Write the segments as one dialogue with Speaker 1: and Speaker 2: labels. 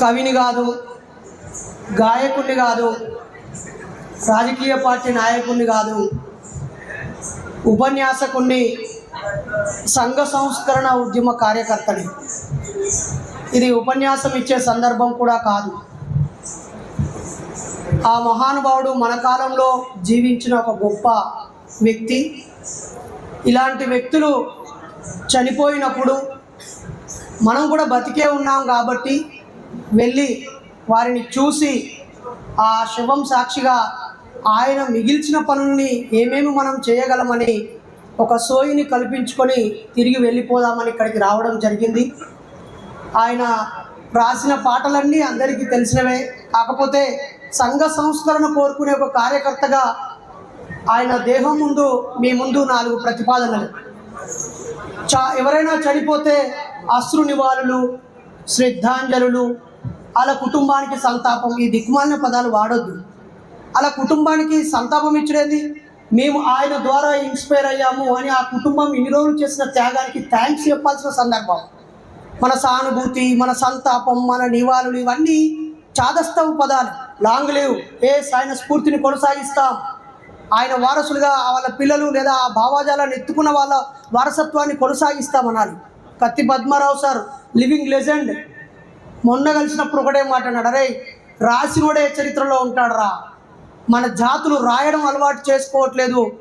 Speaker 1: కవిని కాదు గాయకుడిని కాదు రాజకీయ పార్టీ నాయకుడిని కాదు ఉపన్యాసకుడిని సంఘ సంస్కరణ ఉద్యమ కార్యకర్తని. ఇది ఉపన్యాసం ఇచ్చే సందర్భం కూడా కాదు. ఆ మహానుభావుడు మన కాలంలో జీవించిన ఒక గొప్ప వ్యక్తి. ఇలాంటి వ్యక్తులు చనిపోయినప్పుడు మనం కూడా బతికే ఉన్నాం కాబట్టి వెళ్ళి వారిని చూసి ఆ శవం సాక్షిగా ఆయన మిగిల్చిన పనుల్ని ఏమేమి మనం చేయగలమని ఒక సోయిని కల్పించుకొని తిరిగి వెళ్ళిపోదామని ఇక్కడికి రావడం జరిగింది. ఆయన రాసిన పాటలన్నీ అందరికీ తెలిసినవే. కాకపోతే సంఘ సంస్కరణ కోరుకునే ఒక కార్యకర్తగా ఆయన దేహం ముందు మీ ముందు నాలుగు ప్రతిపాదనలు. చా ఎవరైనా చనిపోతే అశ్రు నివాళులు శ్రద్ధాంజలులు. అలా కుటుంబానికి సంతాపం ఈ దిక్కుమాలిన పదాలు వాడొద్దు. అలా కుటుంబానికి సంతాపం ఇచ్చేది మేము ఆయన ద్వారా ఇన్స్పైర్ అయ్యాము అని ఆ కుటుంబం ఇన్ని రోజులు చేసిన త్యాగానికి థ్యాంక్స్ చెప్పాల్సిన సందర్భం. మన సానుభూతి మన సంతాపం మన నివాళులు ఇవన్నీ చాదస్తవు పదాలు. Long leave. ఏస్ ఆయన స్ఫూర్తిని కొనసాగిస్తాం. ఆయన వారసులుగా వాళ్ళ పిల్లలు లేదా ఆ భావాజాలను ఎత్తుకున్న వాళ్ళ వారసత్వాన్ని కొనసాగిస్తామన్నారు కత్తి పద్మారావు సార్ లివింగ్ లెజెండ్. మొన్న కలిసినప్పుడు ఒకటే మాట అన్నాడు అరే రాసినోడే చరిత్రలో ఉంటాడురా? మన జాతులు రాయడం అలవాటు చేసుకోవట్లేదు.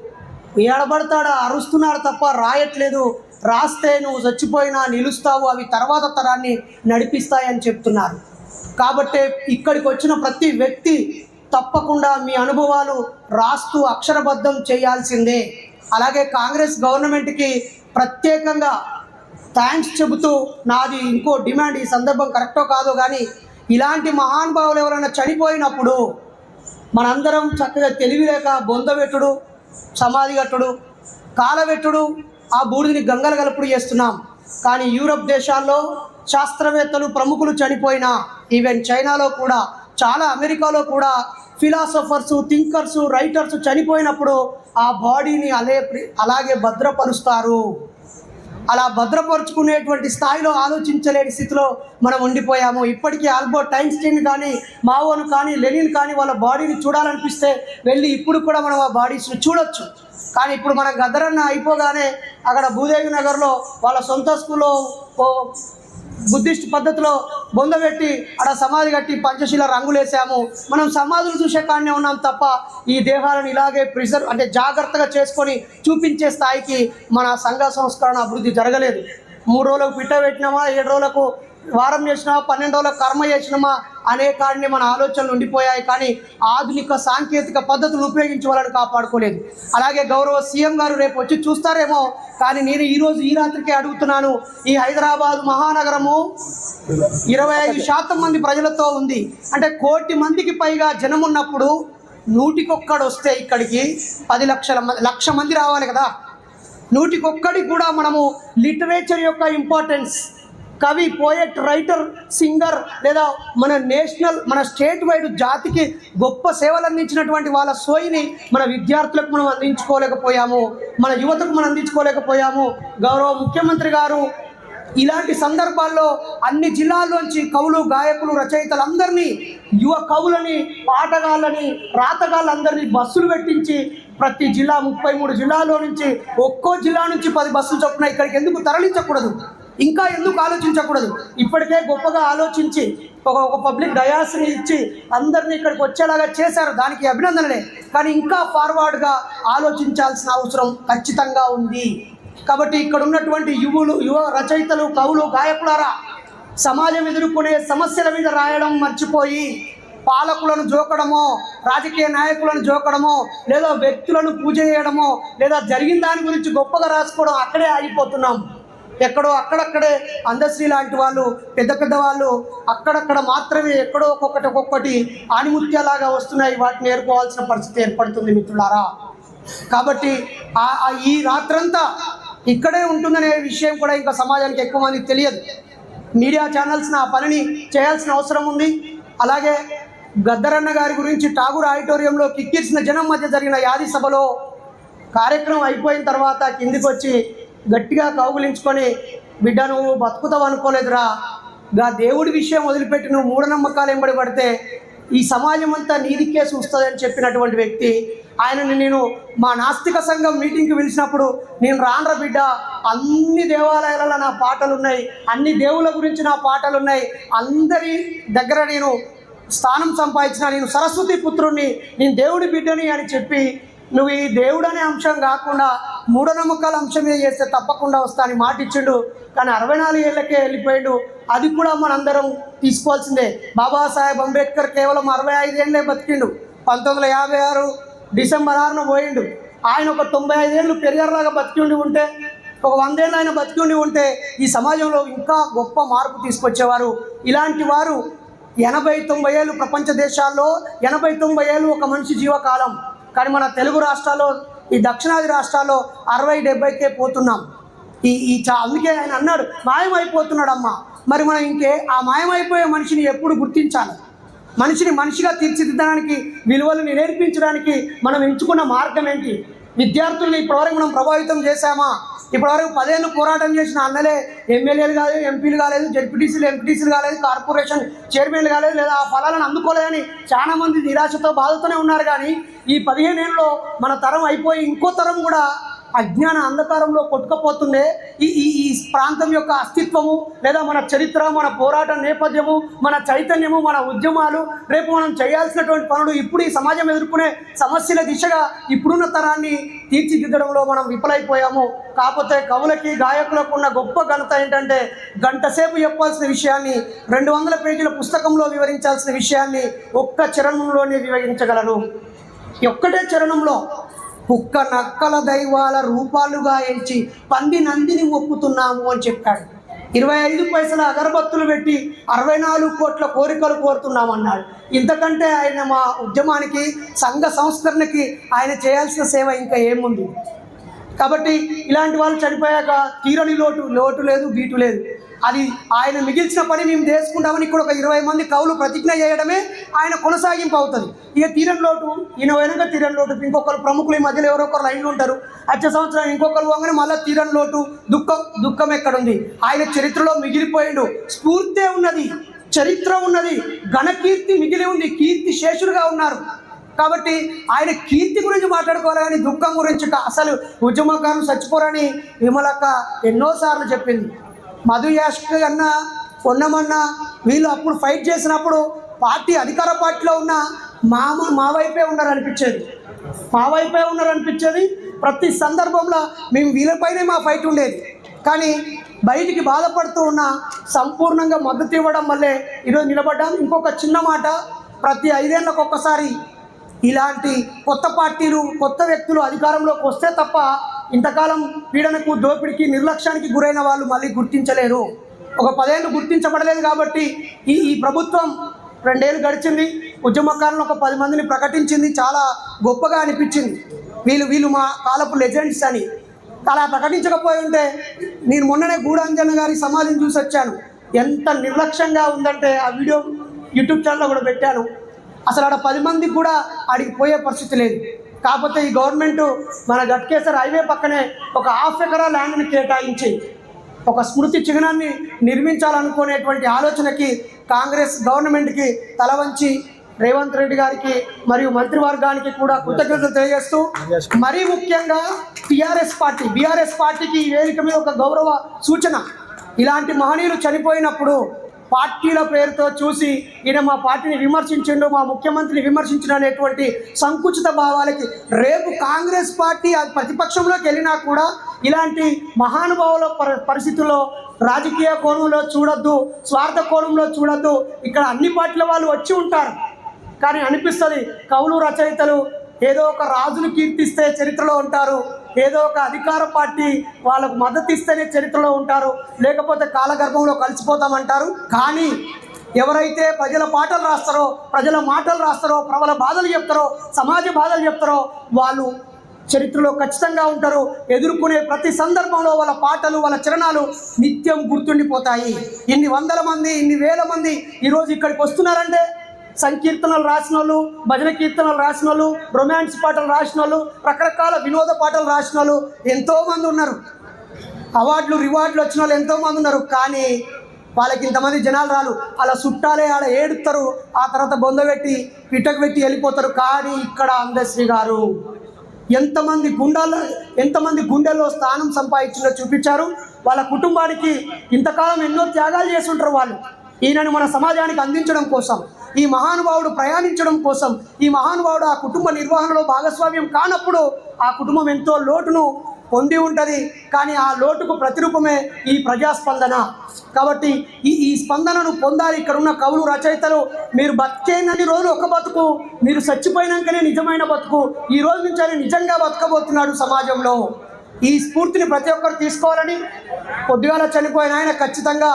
Speaker 1: ఏడబడతాడా? అరుస్తున్నాడు తప్ప రాయట్లేదు. రాస్తే నువ్వు చచ్చిపోయినా నిలుస్తావు. అవి తర్వాత తరాన్ని నడిపిస్తాయని చెప్తున్నారు. కాబట్టి ఇక్కడికి వచ్చిన ప్రతి వ్యక్తి తప్పకుండా మీ అనుభవాలు రాస్తూ అక్షరబద్ధం చేయాల్సిందే. అలాగే కాంగ్రెస్ గవర్నమెంట్కి ప్రత్యేకంగా థ్యాంక్స్ చెబుతూ నాది ఇంకో డిమాండ్ ఈ సందర్భం కరెక్టో కాదో కానీ ఇలాంటి మహానుభావులు ఎవరైనా చనిపోయినప్పుడు మనందరం చక్కగా తెలివిలేక బొందబెట్టుడు సమాధి కట్టుడు కాలబెట్టుడు ఆ బూడిదని గంగల గలుపుడు చేస్తున్నాం. కానీ యూరప్ దేశాల్లో శాస్త్రవేత్తలు ప్రముఖులు చనిపోయినా ఈవెన్ చైనాలో కూడా చాలా అమెరికాలో కూడా ఫిలాసఫర్స్ థింకర్స్ రైటర్స్ చనిపోయినప్పుడు ఆ బాడీని అలే అలాగే భద్రపరుస్తారు. అలా భద్రపరుచుకునేటువంటి స్థాయిలో ఆలోచించలేని స్థితిలో మనం ఉండిపోయాము. ఇప్పటికీ ఆల్బర్ట్ ఐన్స్టీన్ కానీ మావోను కానీ లెనిన్ కానీ వాళ్ళ బాడీని చూడాలనిపిస్తే వెళ్ళి ఇప్పుడు కూడా మనం ఆ బాడీస్ని చూడొచ్చు. కానీ ఇప్పుడు మన గద్దరన్న అయిపోగానే అక్కడ భూదేవి నగర్లో వాళ్ళ సొంత స్కూల్లో ఓ బుద్ధిస్ట్ పద్ధతిలో బొందబెట్టి అక్కడ సమాధి కట్టి పంచశీల రంగులేసాము. మనం సమాధులు చూసే కాడనే ఉన్నాం తప్ప ఈ దేహాలను ఇలాగే ప్రిజర్వ్ అంటే జాగ్రత్తగా చేసుకొని చూపించే స్థాయికి మన సంఘ సంస్కరణ అభివృద్ధి జరగలేదు. మూడు రోజులకు పిట్ట పెట్టినామా? ఏడు రోజులకు వారం చేసినామా పన్నెండు రోజుల కర్మ చేసినామా అనే కాడిని మన ఆలోచనలు ఉండిపోయాయి కానీ ఆధునిక సాంకేతిక పద్ధతులు ఉపయోగించి వాళ్ళని కాపాడుకోలేదు. అలాగే గౌరవ సీఎం గారు రేపు వచ్చి చూస్తారేమో కానీ నేను ఈరోజు ఈ రాత్రికే అడుగుతున్నాను ఈ హైదరాబాద్ మహానగరము ఇరవై ఐదు శాతం మంది ప్రజలతో ఉంది. అంటే కోటి మందికి పైగా జనం ఉన్నప్పుడు నూటికొక్కడు వస్తే ఇక్కడికి పది లక్షల మంది లక్ష మంది రావాలి కదా. నూటికొక్కడికి కూడా మనము లిటరేచర్ యొక్క ఇంపార్టెన్స్ కవి పోయట్ రైటర్ సింగర్ లేదా మన నేషనల్ మన స్టేట్ వైడ్ జాతికి గొప్ప సేవలు అందించినటువంటి వాళ్ళ సోయిని మన విద్యార్థులకు మనం అందించుకోలేకపోయాము. మన యువతకు మనం అందించుకోలేకపోయాము. గౌరవ ముఖ్యమంత్రి గారు ఇలాంటి సందర్భాల్లో అన్ని జిల్లాల్లోంచి కవులు గాయకులు రచయితలు అందరినీ యువ కవులని పాటగాళ్ళని రాతగాళ్ళందరినీ బస్సులు పెట్టించి ప్రతి జిల్లా ముప్పై మూడు జిల్లాల్లో నుంచి ఒక్కో జిల్లా నుంచి పది బస్సులు చొప్పున ఇక్కడికి ఎందుకు తరలించకూడదు? ఇంకా ఎందుకు ఆలోచించకూడదు? ఇప్పటికే గొప్పగా ఆలోచించి ఒక ఒక పబ్లిక్ డయాస్ని ఇచ్చి అందరినీ ఇక్కడికి వచ్చేలాగా చేశారు. దానికి అభినందనలే. కానీ ఇంకా ఫార్వర్డ్గా ఆలోచించాల్సిన అవసరం ఖచ్చితంగా ఉంది. కాబట్టి ఇక్కడ ఉన్నటువంటి యువులు యువ రచయితలు కవులు గాయకులారా సమాజం ఎదుర్కొనే సమస్యల మీద రాయడం మర్చిపోయి పాలకులను జోకడమో రాజకీయ నాయకులను జోకడమో లేదా వ్యక్తులను పూజ చేయడమో లేదా జరిగిన దాని గురించి గొప్పగా రాసుకోవడం అక్కడే ఆగిపోతున్నాం. ఎక్కడో అక్కడక్కడే అందశ్రీ లాంటి వాళ్ళు పెద్ద పెద్ద వాళ్ళు అక్కడక్కడ మాత్రమే ఎక్కడో ఒక్కొక్కటి ఒక్కొక్కటి ఆనిముత్యాలాగా వస్తున్నాయి. వాటిని ఏర్కోవాల్సిన పరిస్థితి ఏర్పడుతుంది మిత్రులారా. కాబట్టి ఆ- ఈ రాత్రంతా ఇక్కడే ఉంటుందనే విషయం కూడా ఇంకా సమాజానికి ఎక్కువ మందికి తెలియదు. మీడియా ఛానల్స్ నా పనిని చేయాల్సిన అవసరం ఉంది. అలాగే గద్దరన్న గారి గురించి ఠాగూర్ ఆడిటోరియంలో కిక్కిర్చిన జనం మధ్య జరిగిన యాది సభలో కార్యక్రమం అయిపోయిన తర్వాత కిందికి వచ్చి గట్టిగా కౌగులించుకొని బిడ్డ నువ్వు బతుకుతావు అనుకోలేదురా. గా దేవుడి విషయం వదిలిపెట్టి నువ్వు మూఢనమ్మకాలు ఎంబడి పడితే ఈ సమాజం అంతా నీదికే చూస్తుందని చెప్పినటువంటి వ్యక్తి ఆయనని నేను మా నాస్తిక సంఘం మీటింగ్కి పిలిచినప్పుడు నేను రాన్ర బిడ్డ అన్ని దేవాలయాలలో నా పాటలు ఉన్నాయి అన్ని దేవుళ్ళ గురించి నా పాటలు ఉన్నాయి అందరి దగ్గర నేను స్థానం సంపాదించిన నేను సరస్వతి పుత్రుణ్ణి నేను దేవుడి బిడ్డని అని చెప్పి నువ్వు ఈ దేవుడు అనే అంశం కాకుండా మూఢనమ్మకాల అంశమే చేస్తే తప్పకుండా వస్తా అని మాట ఇచ్చిండు. కానీ అరవై నాలుగు ఏళ్ళకే వెళ్ళిపోయాడు. అది కూడా మనందరం తీసుకోవాల్సిందే. బాబాసాహెబ్ అంబేద్కర్ కేవలం అరవై ఐదేళ్ళే బతికిండు. పంతొమ్మిది వందల యాభై ఆరు డిసెంబర్ ఆరున పోయిండు. ఆయన ఒక తొంభై ఐదేళ్ళు పెరిగారులాగా బతికి ఉండి ఉంటే ఒక వందేళ్ళు ఆయన బతికి ఉండి ఉంటే ఈ సమాజంలో ఇంకా గొప్ప మార్పు తీసుకొచ్చేవారు. ఇలాంటి వారు ఎనభై తొంభై ఏళ్ళు ప్రపంచ దేశాల్లో ఎనభై తొంభై ఏళ్ళు ఒక మనిషి జీవకాలం. కానీ మన తెలుగు రాష్ట్రాల్లో ఈ దక్షిణాది రాష్ట్రాల్లో అరవై డెబ్బైకే పోతున్నాం. ఈ ఈ చా అందుకే ఆయన అన్నాడు మాయమైపోతున్నాడమ్మా. మరి మనం ఇంకే ఆ మాయమైపోయే మనిషిని ఎప్పుడు గుర్తించాలి? మనిషిని మనిషిగా తీర్చిదిద్దడానికి విలువలను నేర్పించడానికి మనం ఎంచుకున్న మార్గం ఏంటి? విద్యార్థుల్ని ఇప్పటివరకు మనం ప్రభావితం చేశామా? ఇప్పటివరకు పదేళ్ళు పోరాటం చేసిన అన్నలే ఎమ్మెల్యేలు కాలేదు ఎంపీలు కాలేదు జడ్పీటీసీలు ఎంపీటీసీలు కాలేదు కార్పొరేషన్ చైర్మన్లు కాలేదు లేదా ఆ ఫలాలను అందుకోలేదని చాలా మంది నిరాశతో బాధతోనే ఉన్నారు. కానీ ఈ పదిహేను ఏళ్ళలో మన తరం అయిపోయి ఇంకో తరం కూడా అజ్ఞాన అంధకారంలో కొట్టుకపోతుండే ఈ ఈ ఈ ప్రాంతం యొక్క అస్తిత్వము లేదా మన చరిత్ర మన పోరాట నేపథ్యము మన చైతన్యము మన ఉద్యమాలు రేపు మనం చేయాల్సినటువంటి పనులు ఇప్పుడు ఈ సమాజం ఎదుర్కొనే సమస్యల దిశగా ఇప్పుడున్న తరాన్ని తీర్చిదిద్దడంలో మనం విఫలైపోయాము. కాకపోతే కవులకి గాయకులకు ఉన్న గొప్ప ఘనత ఏంటంటే గంటసేపు చెప్పాల్సిన విషయాన్ని రెండు వందల పేజీల పుస్తకంలో వివరించాల్సిన విషయాన్ని ఒక్క చరణంలోనే వివరించగలను ఒక్కటే చరణంలో కుక్క నక్కల దైవాల రూపాలుగా ఎంచి పంది నందిని మొక్కుతున్నాము అని చెప్పాడు. ఇరవై ఐదు పైసల అగరబత్తులు పెట్టి అరవై నాలుగు కోట్ల కోరికలు కోరుతున్నామన్నాడు. ఇంతకంటే ఆయన మా ఉద్యమానికి సంఘ సంస్కరణకి ఆయన చేయాల్సిన సేవ ఇంకా ఏముంది? కాబట్టి ఇలాంటి వాళ్ళు చనిపోయాక తీరని లోటు లోటు లేదు బీటు లేదు. అది ఆయన మిగిల్చిన పని మేము చేసుకుంటామని ఇక్కడ ఒక ఇరవై మంది కవులు ప్రతిజ్ఞ చేయడమే ఆయన కొనసాగింపు అవుతుంది. ఇక తీరని లోటు ఈయన వెనక తీరని లోటు ఇంకొకరు ప్రముఖులు ఈ మధ్యలో ఎవరో ఒకరు లైన్లు ఉంటారు. వచ్చే సంవత్సరం ఇంకొకరు పోగానే మళ్ళీ తీరని లోటు దుఃఖం దుఃఖం ఎక్కడుంది? ఆయన చరిత్రలో మిగిలిపోయిండు. స్ఫూర్తే ఉన్నది చరిత్ర ఉన్నది ఘనకీర్తి మిగిలి ఉంది కీర్తి శేషులుగా ఉన్నారు. కాబట్టి ఆయన కీర్తి గురించి మాట్లాడుకోవాలి కానీ దుఃఖం గురించి అసలు ఉద్యమకారం చచ్చిపోరని విమలక్క ఎన్నోసార్లు చెప్పింది. మధు యాష్క అన్న పొన్నమన్న వీళ్ళు అప్పుడు ఫైట్ చేసినప్పుడు పార్టీ అధికార పార్టీలో ఉన్న మా మా వైపే ఉన్నారు అనిపించేది మా వైపే ఉన్నారు అనిపించేది ప్రతి సందర్భంలో మేము వీళ్ళపైనే మా ఫైట్ ఉండేది. కానీ బయటికి బాధపడుతూ ఉన్న సంపూర్ణంగా మద్దతు ఇవ్వడం వల్లే ఈరోజు నిలబడ్డాం. ఇంకొక చిన్న మాట ప్రతి ఐదేళ్ళకు ఒక్కసారి ఇలాంటి కొత్త పార్టీలు కొత్త వ్యక్తులు అధికారంలోకి వస్తే తప్ప ఇంతకాలం పీడనకు దోపిడికి నిర్లక్ష్యానికి గురైన వాళ్ళు మళ్ళీ గుర్తించలేరు. ఒక పదేళ్ళు గుర్తించబడలేదు కాబట్టి ఈ ఈ ప్రభుత్వం రెండేళ్ళు గడిచింది ఉద్యమకారులను ఒక పది మందిని ప్రకటించింది చాలా గొప్పగా అనిపించింది. వీళ్ళు వీళ్ళు మా కాలపు లెజెండ్స్ అని. అలా ప్రకటించకపోయి ఉంటే నేను మొన్ననే గూడాంజన గారి సమాధిని చూసి వచ్చాను ఎంత నిర్లక్ష్యంగా ఉందంటే ఆ వీడియో యూట్యూబ్ ఛానల్లో కూడా పెట్టాను. అసలు ఆడ పది మందికి కూడా ఆడికి పోయే పరిస్థితి లేదు. కాకపోతే ఈ గవర్నమెంట్ మన గట్కేసర్ హైవే పక్కనే ఒక హాఫ్ ఎకరా ల్యాండ్ని కేటాయించి ఒక స్మృతి చిహ్నాన్ని నిర్మించాలనుకునేటువంటి ఆలోచనకి కాంగ్రెస్ గవర్నమెంట్కి తల వంచి రేవంత్ రెడ్డి గారికి మరియు మంత్రివర్గానికి కూడా కృతజ్ఞతలు తెలియజేస్తూ. మరీ ముఖ్యంగా టిఆర్ఎస్ పార్టీ బీఆర్ఎస్ పార్టీకి ఈ వేదిక మీద ఒక గౌరవ సూచన. ఇలాంటి మహనీయులు చనిపోయినప్పుడు పార్టీల పేరుతో చూసి ఈయన మా పార్టీని విమర్శించిండు మా ముఖ్యమంత్రిని విమర్శించిన అనేటువంటి సంకుచిత భావాలకి రేపు కాంగ్రెస్ పార్టీ అది ప్రతిపక్షంలోకి వెళ్ళినా కూడా ఇలాంటి మహానుభావుల పరి పరిస్థితుల్లో రాజకీయ కోణంలో చూడొద్దు స్వార్థ కోణంలో చూడొద్దు ఇక్కడ అన్ని పార్టీల వాళ్ళు వచ్చి ఉంటారు. కానీ అనిపిస్తుంది కవులు రచయితలు ఏదో ఒక రాజును కీర్తిస్తే చరిత్రలో ఉంటారు. ఏదో ఒక అధికార పార్టీ వాళ్ళకు మద్దతు ఇస్తేనే చరిత్రలో ఉంటారు. లేకపోతే కాలగర్భంలో కలిసిపోతామంటారు. కానీ ఎవరైతే ప్రజల పాటలు రాస్తారో ప్రజల మాటలు రాస్తారో ప్రబల బాధలు చెప్తారో సమాజ బాధలు చెప్తారో వాళ్ళు చరిత్రలో ఖచ్చితంగా ఉంటారు. ఎదుర్కొనే ప్రతి సందర్భంలో వాళ్ళ పాటలు వాళ్ళ చరణాలు నిత్యం గుర్తుండిపోతాయి. ఇన్ని వందల మంది ఇన్ని వేల మంది ఈరోజు ఇక్కడికి వస్తున్నారంటే సంకీర్తనలు రాసిన వాళ్ళు భజన కీర్తనలు రాసిన వాళ్ళు రొమాన్స్ పాటలు రాసిన వాళ్ళు రకరకాల వినోద పాటలు రాసిన వాళ్ళు ఎంతోమంది ఉన్నారు. అవార్డులు రివార్డులు వచ్చిన వాళ్ళు ఎంతోమంది ఉన్నారు. కానీ వాళ్ళకి ఇంతమంది జనాలు రాలు అలా చుట్టాలే ఆడ ఏడుస్తారు. ఆ తర్వాత బొందబెట్టి పిట్టకు పెట్టి వెళ్ళిపోతారు. కానీ ఇక్కడ అందశ్రీ గారు ఎంతమంది గుండాల్లో ఎంతమంది గుండెల్లో స్థానం సంపాదించిందో చూపించారు. వాళ్ళ కుటుంబానికి ఇంతకాలం ఎన్నో త్యాగాలు చేసి ఉంటారు వాళ్ళు. ఈయనని మన సమాజానికి అందించడం కోసం. ఈ మహానుభావుడు ప్రయాణించడం కోసం ఈ మహానుభావుడు ఆ కుటుంబ నిర్వహణలో భాగస్వామ్యం కానప్పుడు ఆ కుటుంబం ఎంతో లోటును పొంది ఉంటుంది. కానీ ఆ లోటుకు ప్రతిరూపమే ఈ ప్రజాస్పందన. కాబట్టి ఈ ఈ స్పందనను పొందాలి ఇక్కడ ఉన్న కవులు రచయితలు. మీరు బతికేనని రోజు ఒక బతుకు మీరు చచ్చిపోయినాకనే నిజమైన బతుకు. ఈ రోజు నుంచి ఆయన నిజంగా బతకబోతున్నాడు సమాజంలో. ఈ స్ఫూర్తిని ప్రతి ఒక్కరు తీసుకోవాలని పొద్దుగాల చనిపోయిన ఆయన ఖచ్చితంగా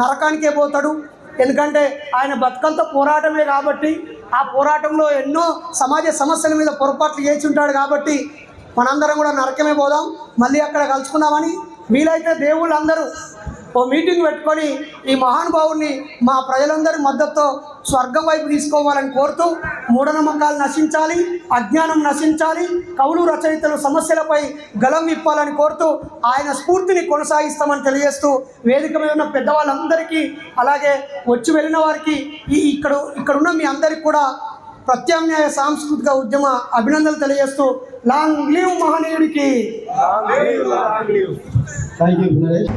Speaker 1: నరకానికే పోతాడు. ఎందుకంటే ఆయన బతుకంతా పోరాటమే కాబట్టి ఆ పోరాటంలో ఎన్నో సమాజ సమస్యల మీద పొరపాట్లు చేసి ఉంటాడు కాబట్టి మనందరం కూడా నరకమే పోదాం. మళ్ళీ అక్కడ కలుసుకుందామని వీలైతే దేవుళ్ళు అందరూ ఓ మీటింగ్ పెట్టుకొని ఈ మహానుభావుని మా ప్రజలందరి మద్దతుతో స్వర్గం వైపు తీసుకోవాలని కోరుతూ మూఢనమ్మకాలు నశించాలి అజ్ఞానం నశించాలి కవులు రచయితలు సమస్యలపై గలం విప్పాలని కోరుతూ ఆయన స్ఫూర్తిని కొనసాగిస్తామని తెలియజేస్తూ వేదిక మీద ఉన్న పెద్దవాళ్ళందరికీ అలాగే వచ్చి వెళ్ళిన వారికి ఈ ఇక్కడ ఇక్కడ ఉన్న మీ అందరికి కూడా ప్రత్యామ్నాయ సాంస్కృతిక ఉద్యమ అభినందనలు తెలియజేస్తూ long live మహనీయుడికి.
Speaker 2: Thank you Naresh